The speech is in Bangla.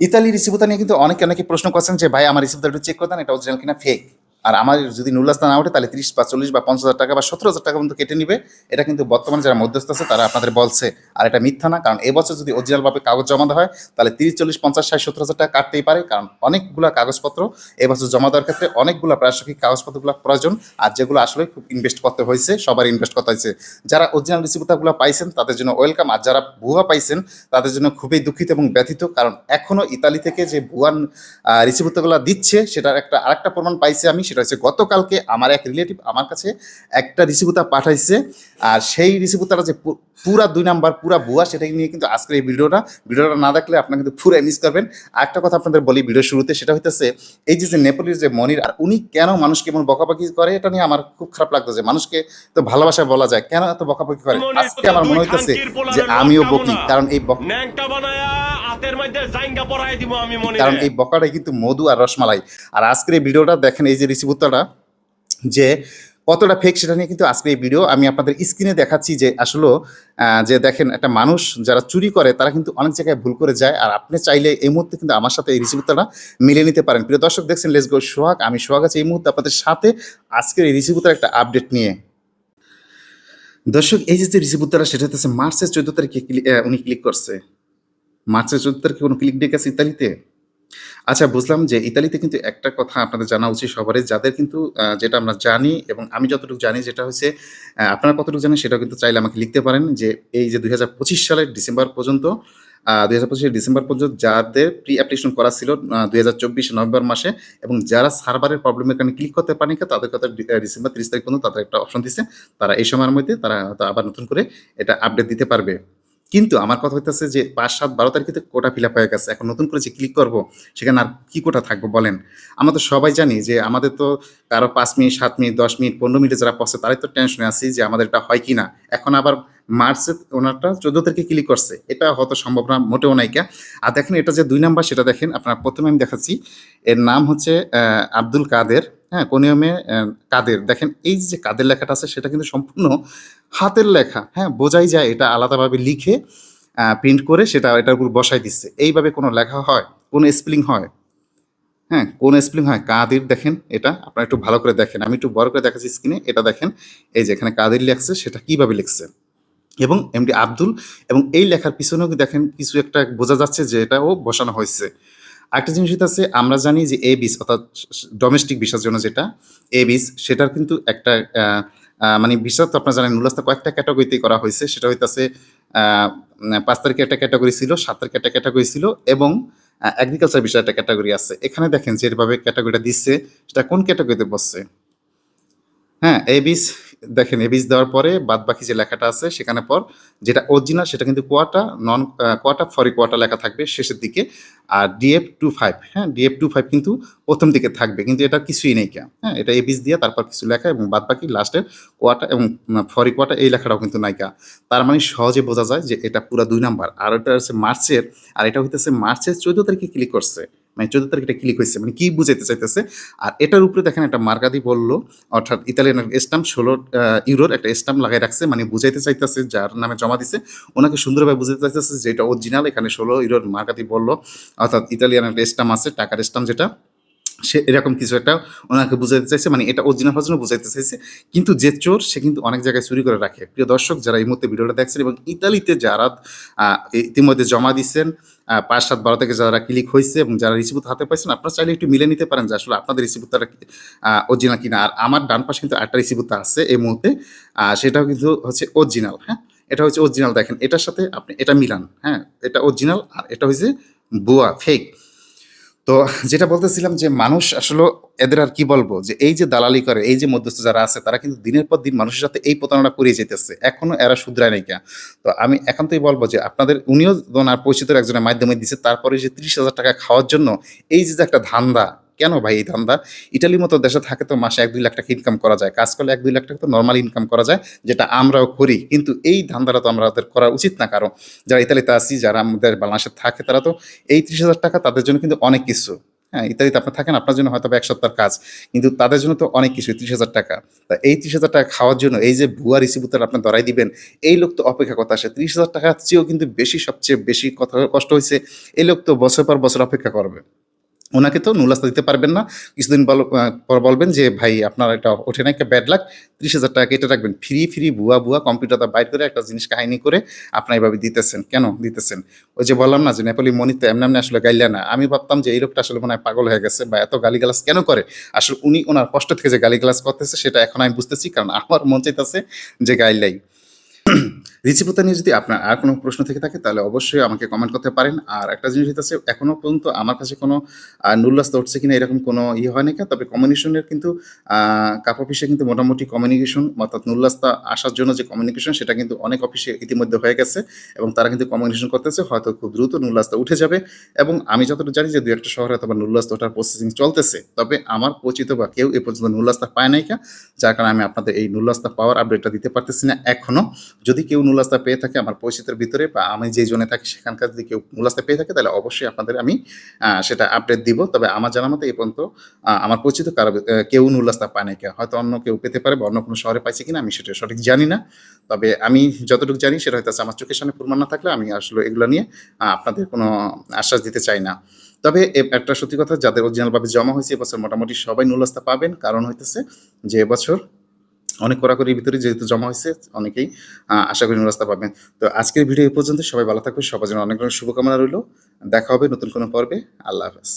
ইতালি রিসিভুতা নিয়ে কিন্তু অনেকে অনেকে প্রশ্ন করছেন যে, ভাই, আমার রিসিভটা একটু চেক করে দেন, এটা অরিজিনাল কিনা ফেক আর আমার যদি নুল্লাস্তা না ওঠে, তাহলে তিরিশ বা চল্লিশ বা পঞ্চাশ হাজার টাকা বা সত্তর হাজার টাকা পর্যন্ত কেটে নিবে। এটা কিন্তু বর্তমানে যারা মধ্যস্থ আছে, তারা আপনাদের বলছে। আর এটা মিথ্যা না, কারণ এবছর যদি অরিজিনালভাবে কাগজ জমা দেওয়া হয়, তাহলে তিরিশ, চল্লিশ, পঞ্চাশ, ষাট, সত্তর হাজার টাকা কাটতেই পারে, কারণ অনেকগুলো কাগজপত্র এবছর জমা দেওয়ার ক্ষেত্রে অনেকগুলো প্রাসঙ্গিক কাগজপত্রগুলো প্রয়োজন, আর যেগুলো আসলে খুব ইনভেস্ট করতে হয়েছে সবার ইনভেস্ট করতে হয়েছে। যারা অরিজিনাল রিসিভটাগুলো পাইছেন, তাদের জন্য ওয়েলকাম আর যারা ভুয়া পাইছেন, তাদের জন্য খুবই দুঃখিত এবং ব্যথিত, কারণ এখনও ইতালি থেকে যে ভুয়ান রিসিভটাগুলো দিচ্ছে, সেটার একটা, আরেকটা প্রমাণ পাইছে আমি সেটা হচ্ছে গতকালকে আমার এক রিলেটিভ আমার কাছে একটা রিসিভুতা পাঠাইছে। আর সেই রিসিভুতাটা যে পুরা দুই নাম্বার পুরা ভুয়া সেটাই নিয়ে কিন্তু আজকের এই ভিডিওটা ভিডিওটা না দেখলে আপনারা কিন্তু পুরো মিস করবেন। আরেকটা কথা আপনাদের বলি ভিডিও শুরুতে সেটা হইতেছে এই যে যে নেপোলির যে মনির আর উনি কেন মানুষকে এমন বকাবকি করে এটা নিয়ে আমার খুব খারাপ লাগতেছে। মানুষকে তো ভালোবাসা বলা যায় কেন এত বকাবকি করে? আজকে আমার মনে হইতেছে যে আমিও বকি কারণ এই কারণ এই বকাটাই কিন্তু মধু আর রসমালাই। আর আজকের এই ভিডিওটা দেখেন এই যে রিসিভুত্তাটা যে কতটা ফেক সেটা নিয়ে কিন্তু আজকের এই ভিডিও আমি আপনাদের স্ক্রিনে দেখাচ্ছি যে আসলে যে দেখেন একটা মানুষ যারা চুরি করে, তারা কিন্তু অনেক জায়গায় ভুল করে যায়। আর আপনি চাইলে এই মুহূর্তে কিন্তু আমার সাথে এই রিসিভুত্তাটা মিলে নিতে পারেন। প্রিয় দর্শক, দেখছেন লেস গো সোহাগ। আমি সোহাগ আছি এই মুহূর্তে আপনাদের সাথে আজকের এই রিসিভুত্তার একটা আপডেট নিয়ে। দর্শক, এই যে রিসিভুত্তারা সেটা হচ্ছে মার্চের চোদ্দ তারিখে উনি ক্লিক করছে। মার্চের চোদ্দ তারিখে কোনো ক্লিক ডেক আছে ইতালিতে? আচ্ছা বুঝলাম যে ইতালিতে কিন্তু একটা কথা আপনাদের জানা উচিত সবারই, যাদের কিন্তু যেটা আমরা জানি এবং আমি যতটুকু জানি যেটা হচ্ছে আপনারা কতটুকু জানেন সেটাও কিন্তু চাইলে আমাকে লিখতে পারেন যে এই যে দুই হাজার পঁচিশ সালের ডিসেম্বর পর্যন্ত দুই হাজার পঁচিশের ডিসেম্বর পর্যন্ত যাদের প্রি অ্যাপ্লিকেশন করা ছিল দুই হাজার চব্বিশ নভেম্বর মাসে এবং যারা সার্ভারের প্রবলেমের কারণে ক্লিক করতে পারেনি তাদের কথা ডিসেম্বর তিরিশ তারিখ পর্যন্ত তাদের একটা অপশন দিচ্ছে তারা এই সময়ের মধ্যে তারা হয়তো আবার নতুন করে এটা আপডেট দিতে পারবে। কিন্তু আমার কথা হইতেছে যে পাঁচ, সাত, বারো তারিখে তো কোটা ফিল আপ হয়ে গেছে। এখন নতুন করে যে ক্লিক করব, সেখানে আর কী কোটা থাকব বলেন? আমরা তো সবাই জানি যে আমাদের তো কারও পাঁচ মিনিট, সাত মিনিট, দশ মিনিট, পনেরো মিনিটে যারা পড়ছে, তারাই তো টেনশনে আছি যে আমাদের এটা হয় কি না এখন আবার মার্চে ওনারটা চোদ্দ তারিখে ক্লিক করছে। এটা হয়তো সম্ভব না, মোটেও নাইকা আর দেখেন, এটা যে দুই নাম্বার, সেটা দেখেন, আপনার প্রথমে আমি দেখাচ্ছি। এর নাম হচ্ছে আব্দুল কাদের হ্যাঁ কোন নিয়মে কাদের। দেখেন, এই যে কাদের লেখাটা আছে, সেটা কিন্তু সম্পূর্ণ হাতের লেখা হ্যাঁ বোঝাই যায়। এটা আলাদাভাবে লিখে প্রিন্ট করে সেটা, এটার উপর বসাই দিচ্ছে। এইভাবে কোনো লেখা হয়, কোন স্পেলিং হয় হ্যাঁ কোন স্পেলিং হয়? কাদের, দেখেন, এটা আপনারা একটু ভালো করে দেখেন। আমি একটু বড় করে দেখাচ্ছি স্ক্রিনে এটা দেখেন, এই যে এখানে কাদির লেখছে, সেটা কীভাবে লিখছে? এবং এমডি আব্দুল এবং এই লেখার পিছনেও দেখেন কিছু একটা বোঝা যাচ্ছে যে এটাও বসানো হয়েছে। আরেকটা জিনিস আছে, আমরা জানি যে এ বিস অর্থাৎ ডোমেস্টিক ভিসার জন্য যেটা এ বিস সেটার কিন্তু একটা মানে ভিসা তো আপনারা জানেন মূলত কয়েকটা ক্যাটাগরিতে করা হয়েছে। সেটা হইতাছে পাঁচ তারিখে একটা ক্যাটাগরি ছিল, সাত তারিখে একটা ক্যাটাগরি ছিল এবং এগ্রিকালচার বিষয়ে একটা ক্যাটাগরি আছে। এখানে দেখেন যেভাবে ক্যাটাগরিটা দিচ্ছে, সেটা কোন ক্যাটাগরিতে বসছে? হ্যাঁ এবিস দেখেন এবিস দেওয়ার পরে বাদ বাকি যে লেখাটা আছে, সেখানে পর যেটা অরিজিনাল সেটা কিন্তু কোয়াটা নন কোয়াটা ফরি কোয়াটা লেখা থাকবে শেষের দিকে। আর ডিএফ টু ফাইভ হ্যাঁ ডিএফ টু ফাইভ কিন্তু প্রথম দিকে থাকবে, কিন্তু এটা কিছুই নেই কেন হ্যাঁ এটা এবিস দিয়ে তারপর কিছু লেখা এবং বাদ বাকি লাস্টের কোয়াটা এবং ফরি কোয়াটা এই লেখাটাও কিন্তু নাইকা তার মানে সহজে বোঝা যায় যে এটা পুরো দুই নাম্বার। আর এটা হচ্ছে মার্চের, আর এটা হইতেছে মার্চের চোদ্দ তারিখে ক্লিক করছে। মানে চোদ্দ তারিখ এটা ক্লিক হয়েছে মানে কি বুঝাইতে চাইতেছে? আর এটার উপরে দেখেন একটা মার্কাদি বলল, অর্থাৎ ইতালিয়ান স্টাম্প ষোলো ইউরোর একটা স্টাম্প লাগাই রাখছে মানে বুঝাইতে চাইতেছে, যার নামে জমা দিছে। ওনাকে সুন্দরভাবে বুঝাইতে চাইতেছে যে এটা অরিজিনাল এখানে ষোলো ইউরোর মার্কাদি বলল, অর্থাৎ ইতালিয়ান একটা স্টাম্প আছে, টাকার স্টাম্প যেটা। সে এরকম কিছু একটা ওনাকে বুঝাইতে চাইছে মানে এটা অরিজিনাল ভার্জনও বুঝাইতে চাইছে। কিন্তু যে চোর, সে কিন্তু অনেক জায়গায় চুরি করে রাখে। প্রিয় দর্শক, যারা এই মুহূর্তে ভিডিওটা দেখছেন এবং ইতালিতে যারা ইতিমধ্যে জমা দিচ্ছেন পাঁচ সাত বারো থেকে যারা ক্লিক হয়েছে এবং যারা রিসিভুত হাতে পাইছেন, আপনারা চাইলে একটু মিলে নিতে পারেন যে আসলে আপনাদের রিসিভুতারা অরিজিনাল কিনা। আর আমার ডান পাশে কিন্তু একটা রিসিভুতা আছে এই মুহূর্তে সেটাও কিন্তু হচ্ছে অরিজিনাল হ্যাঁ? এটা হচ্ছে অরিজিনাল, দেখেন, এটার সাথে আপনি, এটা মিলান হ্যাঁ? এটা অরিজিনাল আর এটা হচ্ছে বুয়া ফেক তো যেটা বলতেছিলাম যে মানুষ আসলে এদের আর কি বলব? যে এই যে দালালি করে, এই যে মধ্যস্থ যারা আছে, তারা কিন্তু দিনের পর দিন মানুষের সাথে এই প্রতারণা করিয়ে যেতেছে। এখনও এরা শুধরায় নাই কেন তো আমি এখন তোই বলব যে আপনাদের, উনিও ওনার পরিচিত একজনের মাধ্যমে দিচ্ছে তারপরে যে ত্রিশ হাজার টাকা খাওয়ার জন্য এই যে যে একটা ধান্দা কেন ভাই এই ধান্দা? ইটালির মতো দেশে থাকে তো মাসে এক দুই লাখ টাকা ইনকাম করা যায়। কাজ করলে এক দুই লাখ টাকা তো নর্মাল ইনকাম করা যায়, যেটা আমরাও করি। কিন্তু এই ধান্দাটা তো আমরা আমাদের করা উচিত না কারণ যারা ইতালিতে আছি, যারা আমাদের বাংলাদেশে থাকে তারা তো এই ত্রিশ হাজার টাকা তাদের জন্য কিন্তু অনেক কিছু। হ্যাঁ ইত্যাদিতে আপনার থাকেন, আপনার জন্য হয়তো এক সপ্তাহের কাজ। কিন্তু তাদের জন্য তো অনেক কিছু ত্রিশ হাজার টাকা। তা এই ত্রিশ হাজার টাকা খাওয়ার জন্য এই যে ভুয়া রিসিভুতার আপনি ধরাই দিবেন, এই লোক তো অপেক্ষা কথা আসে। ত্রিশ হাজার টাকার চেয়েও কিন্তু বেশি, সবচেয়ে বেশি কথা, কষ্ট হয়েছে এই লোক তো বছর পর বছর অপেক্ষা করবে। ওনাকে তো নুলাস্তা দিতে পারবেন না। কিছুদিন পর বলবেন যে, ভাই, আপনার এটা ওঠে না একটা ব্যাড লাগ ত্রিশ হাজার টাকা কেটে রাখবেন। ফ্রি ফ্রি, ভুয়া ভুয়া কম্পিউটারটা বাইর করে একটা জিনিস কাহিনী করে আপনার এইভাবে দিতেছেন। কেন দিতেছেন? ওই যে বললাম না যে নেপালি মনিতে এমনি এমনি আসলে গাইলে না। আমি ভাবতাম যে, এই লোকটা আসলে মনে হয় পাগল হয়ে গেছে বা এত গালিগালাজ কেন করে? আসলে উনি ওনার কষ্ট থেকে যে গালিগালাজ করতেছে, সেটা এখন আমি বুঝতেছি, কারণ আমার মন চাইতেছে যে, গাইলাই। রিচিপুতা নিয়ে যদি আপনার আর কোনো প্রশ্ন থেকে থাকে, তাহলে অবশ্যই আমাকে কমেন্ট করতে পারেন। আর একটা জিনিস হচ্ছে এখনও পর্যন্ত আমার কাছে কোনো নুল্লাস্তা উঠছে কিনা এরকম কোনো ইয়ে হয় না তবে কমিউনিকেশনের কিন্তু কাপ অফিসে কিন্তু মোটামুটি কমিউনিকেশন অর্থাৎ নুল্লাস্তা আসার জন্য যে কমিউনিকেশন সেটা কিন্তু অনেক অফিসে ইতিমধ্যে হয়ে গেছে এবং তারা কিন্তু কমিউনিকেশন করতেছে। হয়তো খুব দ্রুত নুল্লাস্তা উঠে যাবে এবং আমি যতটুকু জানি যে দু একটা শহরে হয়তো বা নুল্লাস্তা ওঠার প্রসেসিং চলতেছে। তবে আমার পরিচিত বা কেউ এ পর্যন্ত নুল্লাস্তা পায় নাই যার কারণে আমি আপনাদের এই নুল্লাস্তা পাওয়ার আপডেটটা দিতে পারতেছি না এখনও। যদি কেউ নুলাস্তা পেয়ে থাকে আমার পরিচিতের ভিতরে বা আমি যেই জোনে থাকি সেখানকার যদি কেউ নুলাস্তা পেয়ে থাকে, তাহলে অবশ্যই আপনাদের আমি সেটা আপডেট দিব। তবে আমার জানা মতো এই পর্যন্ত আমার পরিচিত কারও কেউ নুলাস্তা পায় কেউ। হয়তো অন্য কেউ পেতে পারে বা অন্য কোনো শহরে পাইছে কিনা, আমি সেটা সঠিক জানি না। তবে আমি যতটুকু জানি, সেটা হয়তো আমার চোখের সামনে প্রমাণ না থাকলে আমি আসলে এগুলো নিয়ে আপনাদের কোনো আশ্বাস দিতে চাই না। তবে একটা সত্যি কথা, যাদের অরিজিনালভাবে জমা হয়েছে, এবছর মোটামুটি সবাই নুলাস্তা পাবেন। কারণ হইতেছে যে এবছর অনেক কড়াকড়ির ভিতরে যেহেতু জমা হয়েছে, অনেকেই আশা করি রাস্তা পাবেন। তো আজকের ভিডিও এই পর্যন্ত, সবাই ভালো থাকবে সবার জন্য অনেক অনেক শুভকামনা রইল। দেখা হবে নতুন কোনো পর্বে। আল্লাহ হাফেজ।